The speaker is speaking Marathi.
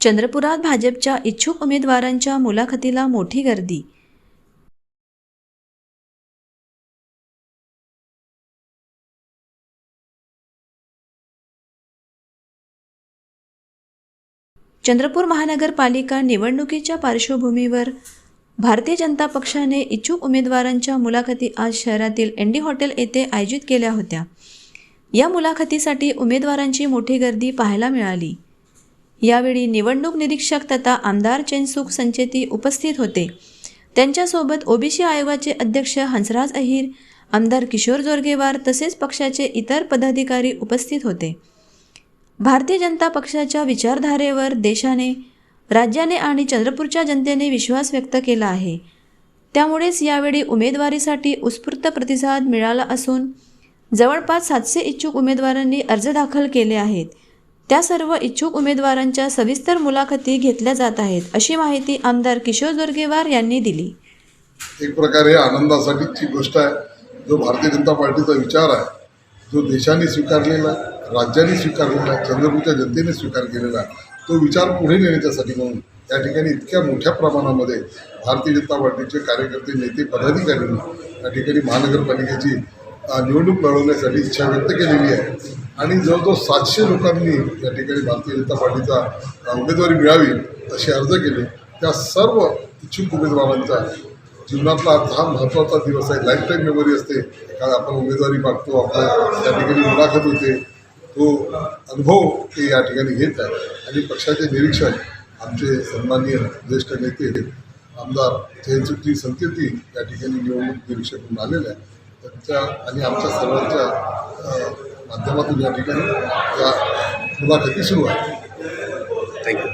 चंद्रपुरात भाजपच्या इच्छुक उमेदवारांच्या मुलाखतीला मोठी गर्दी. चंद्रपूर महानगरपालिका निवडणुकीच्या पार्श्वभूमीवर भारतीय जनता पक्षाने इच्छुक उमेदवारांच्या मुलाखती आज शहरातील एनडी हॉटेल येथे आयोजित केल्या होत्या. या मुलाखतीसाठी उमेदवारांची मोठी गर्दी पाहायला मिळाली. यावेळी निवडणूक निरीक्षक तथा आमदार चेनसुख संचेती उपस्थित होते. त्यांच्यासोबत ओबीसी आयोगाचे अध्यक्ष हंसराज अहिर आमदार किशोर जोरगेवार तसेच पक्षाचे इतर पदाधिकारी उपस्थित होते. भारतीय जनता पक्षाच्या विचारधारेवर देशाने राज्याने आणि चंद्रपूरच्या जनतेने विश्वास व्यक्त केला आहे. त्यामुळेच यावेळी उमेदवारीसाठी उत्स्फूर्त प्रतिसाद मिळाला असून जवळपास सातशे इच्छुक उमेदवारांनी अर्ज दाखल केले आहेत. त्या सर्व इच्छुक उमेदवारांच्या सविस्तर मुलाखती घेतल्या जात आहेत अशी माहिती आमदार किशोर जोरगेवार यांनी दिली. एक प्रकारे आनंदासाठीची गोष्ट आहे. जो भारतीय जनता पार्टीचा विचार आहे जो देशाने स्वीकारलेला राज्याने स्वीकारलेला चंद्रपूरच्या जनतेने स्वीकार केलेला तो विचार पुढे नेण्याच्यासाठी म्हणून या ठिकाणी इतक्या मोठ्या प्रमाणामध्ये भारतीय जनता पार्टीचे कार्यकर्ते नेते पदाधिकाऱ्यांनी या ठिकाणी महानगरपालिकेची निवडणूक लढवण्यासाठी इच्छा व्यक्त केलेली आहे. आणि जवळजवळ सातशे लोकांनी या ठिकाणी भारतीय जनता पार्टीचा उमेदवारी मिळावी असे अर्ज केले. त्या सर्व इच्छुक उमेदवारांचा जीवनातला हा महत्त्वाचा दिवस आहे. लाईफ टाईम मेमरी असते. कारण आपण उमेदवारी मागतो आपल्या त्या ठिकाणी मुलाखत होते. तो अनुभव ते या ठिकाणी घेत आहे आणि पक्षाचे निरीक्षक आमचे सन्माननीय ज्येष्ठ नेते आमदार जयंतजी संकेती या ठिकाणी निवडणूक निरीक्षक म्हणून आलेले आहे त्यांच्या आणि आमच्या सर्वांच्या माध्यमातून या ठिकाणी या मुलाखती सुरू आहेत